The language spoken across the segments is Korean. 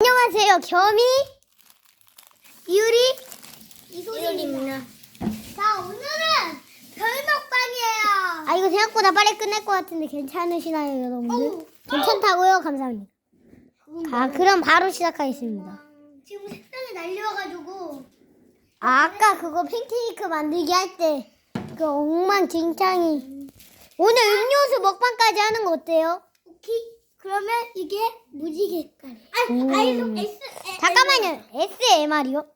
안녕하세요. 겸이 유리 이소리입니다. 자, 오늘은 별 먹방이에요. 아 이거 생각보다 빨리 끝날 것 같은데 괜찮으시나요, 여러분들? 괜찮다고요? 감사합니다. 아 그럼 바로 시작하겠습니다. 지금 색상이 날려가지고 아, 아까 그거 팬케이크 만들기 할 때 그 엉망진창이 오늘 음료수 먹방까지 하는 거 어때요? 오케이. 그러면 이게 무지개깔. 아, 음. 아, 이거 S. 잠깐만요. SMR이요?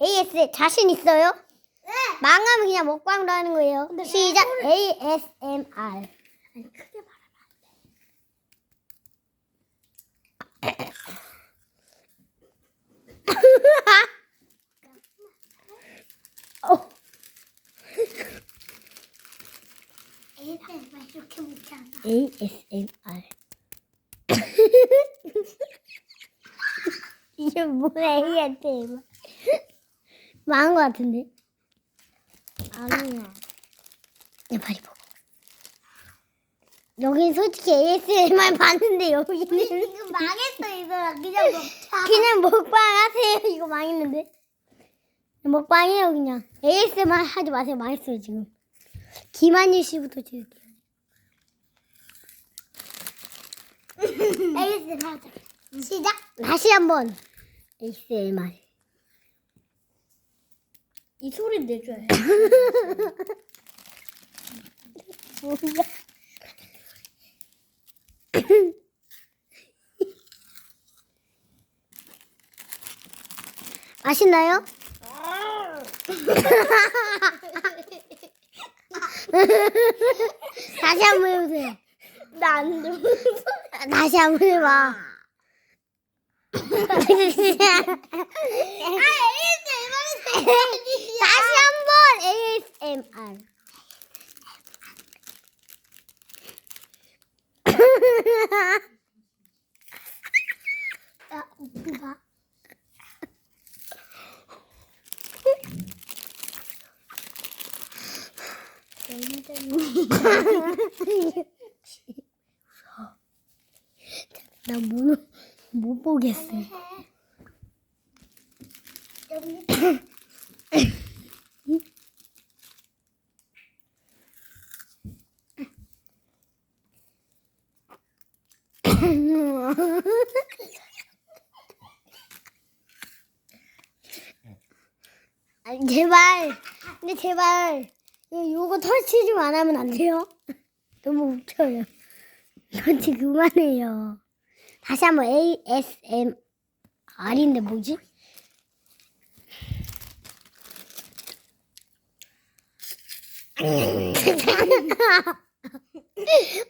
AS 자신 있어요? 네. 망하면 그냥 먹방으로 하는 거예요. 시작. ASMR. 아니, 크게 말하면 어. ASMR 이렇게 먹지 않아. ASMR. 이게 뭐야, ASMR. 망한 것 같은데? 아니야. 내 발이 보고. 여긴 솔직히 ASMR 봤는데 여기는 지금 망했어, 이거. 그냥 먹자. 그냥 먹방 하세요. 이거 망했는데. 먹방이에요, 그냥. ASMR 하지 마세요. 망했어요, 지금. 김한일 씨부터 지을게요. ASMR 하자. 시작. 다시 한 번. ASMR. 이 소리 내줘야 해. 뭐야? 맛있나요? 다시 한번 해보세요. 나안 들어. 다시 한번 해봐. 다시 한번 ASMR. 야, 웃기다. 나 못 못 보겠어. 여기 아니 제발. 근데 제발 요- 요거 터치 좀 안 하면 안 돼요? 너무 웃겨요. 터치 그만해요. 다시 한번 ASMR인데 뭐지?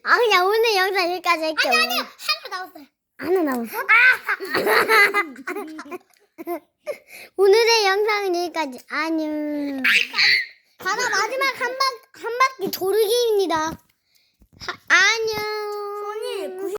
아 그냥 오늘 영상 여기까지 할게요. 아니, 아니, 하나 나왔어요. 하나 남았어? 오늘의 영상은 여기까지. 안녕. 가다 마지막 한, 바, 한 바퀴 도르기입니다. 하- 안녕.